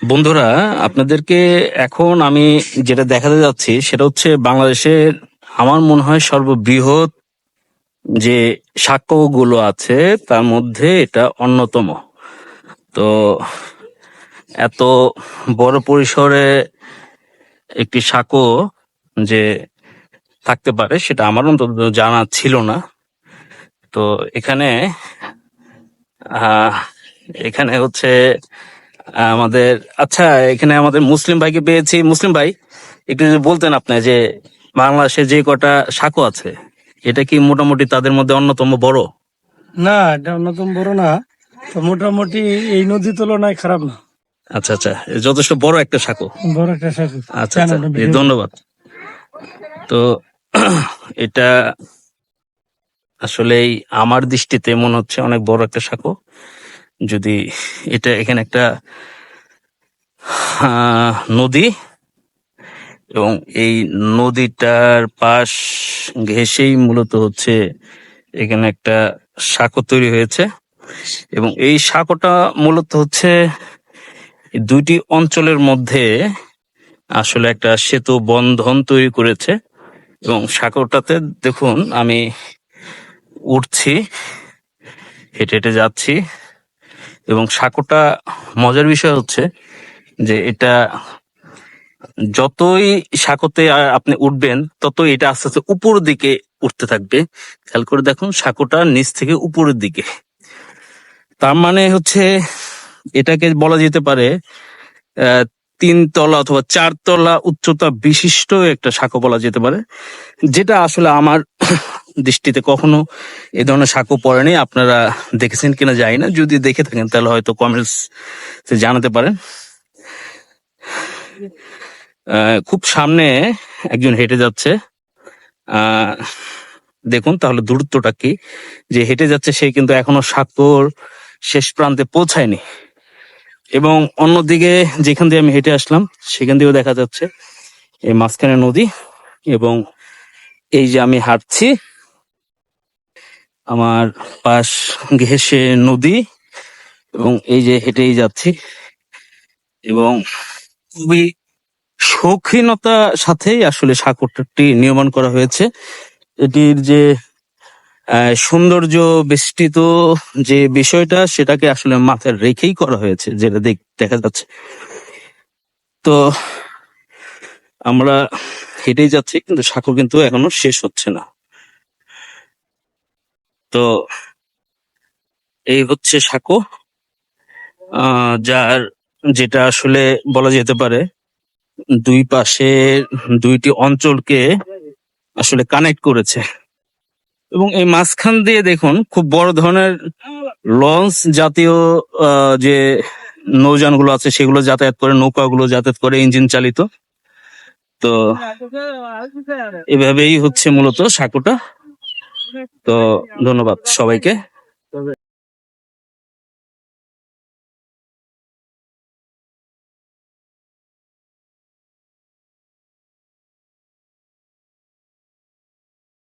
বন্ধুরা, আপনাদেরকে এখন আমি যেটা দেখাতে যাচ্ছি সেটা হচ্ছে বাংলাদেশের আমার মনে হয় সর্ববৃহৎ যে সাক্ষ্যগুলো আছে, তার মধ্যে এটা অন্যতম। তো এত বড় পরিসরে একটি সাঁকো যে থাকতে পারে সেটা আমার অন্তত জানা ছিল না। তো এখানে এখানে হচ্ছে আমাদের আচ্ছা এখানে আমাদের মুসলিম ভাইকে পেয়েছি। মুসলিম ভাই একটু যদি বলতেন আপনি যে বাংলাদেশে যে কটা সাঁকো আছে এটা কি মোটামুটি তাদের মধ্যে অন্যতম বড়? না এটা অন্যতম বড় না। তো মোটামুটি এই নদী তুলনায় খারাপ না। আচ্ছা আচ্ছা যথেষ্ট বড় একটা সাঁকো। বড় একটা সাগর আচ্ছা আচ্ছা ধন্যবাদ। তো এটা আসলেই আমার দৃষ্টিতে মনে হচ্ছে অনেক বড় একটা সাঁকো। যদি এটা এখানে একটা নদী এবং এই নদীটার পাশ ঘেঁষেই মূলত হচ্ছে এখানে একটা সাঁকো তৈরি হয়েছে এবং এই সাঁকোটা মূলত হচ্ছে দুইটি অঞ্চলের মধ্যে আসলে একটা সেতু বন্ধন তৈরি করেছে এবং সাঁকোটাতে দেখুন আমি উঠছি, হেঁটে হেঁটে যাচ্ছি। এবং সাঁকোটা মজার বিষয় হচ্ছে যে এটা যতই সাঁকোতে আপনি উঠবেন, ততই এটা আস্তে আস্তে উপরের দিকে উঠতে থাকবে। খেয়াল করে দেখুন, সাঁকোটা নিচ থেকে উপরের দিকে। তার মানে হচ্ছে এটাকে বলা যেতে পারে তিন তলা অথবা চার তলা উচ্চতা বিশিষ্ট একটা সাঁকো বলা যেতে পারে, যেটা আসলে আমার দৃষ্টিতে কখনো এ ধরনের সাঁকো পড়েনি। আপনারা দেখেছেন কিনা জানি না। যদি দেখে থাকেন, তাহলে হয়তো কমেন্টস জানাতে পারেন। খুব সামনে একজন হেঁটে যাচ্ছে। দেখুন তাহলে দূরত্বটা কি? যে হেঁটে যাচ্ছে, সে কিন্তু এখনও সাঁকোর শেষ প্রান্তে পৌঁছায়নি। এবং অন্যদিকে যেখান দিয়ে আমি হেঁটে আসলাম, সেখান দিয়েও দেখা যাচ্ছে এই মাঝখানে নদী এবং এই যে আমি হাঁটছি আমার পাশ ঘেঁষে নদী এবং এই যে হেঁটেই যাচ্ছি এবং খুবই শৌখিনতার সাথেই আসলে সাঁকোরটি নির্মাণ করা হয়েছে। এটির যে সৌন্দর্য বেষ্টিত যে বিষয়টা সেটাকে আসলে মাথায় রেখেই করা হয়েছে, যেটা দেখ- দেখা যাচ্ছে। তো আমরা হেঁটেই যাচ্ছি, কিন্তু সাঁকো কিন্তু এখনও শেষ হচ্ছে না। তো এই হচ্ছে সাঁকো যার যেটা আসলে বলা যেতে পারে দুই পাশে দুইটি অঞ্চলকে আসলে কানেক্ট করেছে। এবং এই মাঝখান দিয়ে দেখুন খুব বড় ধরনের লঞ্চ জাতীয় যে নৌযানগুলো আছে সেগুলো যাতায়াত করে, নৌকাগুলো যাতায়াত করে ইঞ্জিন চালিত। তো এভাবেই হচ্ছে মূলত সাঁকোটা। তো ধন্যবাদ সবাইকে।